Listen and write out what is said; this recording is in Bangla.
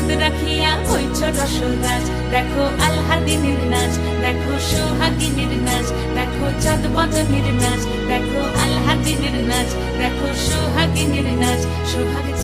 পদ রাখিয়া হইছ রসরাজ। দেখো আলহাদিনীর নাচ দেখো সোহাগিনীর নাচ দেখো চাঁদ বদনের নাচ দেখো আলহাদিনীর নাচ দেখো সোহাগিনীর নাচ সোহাগ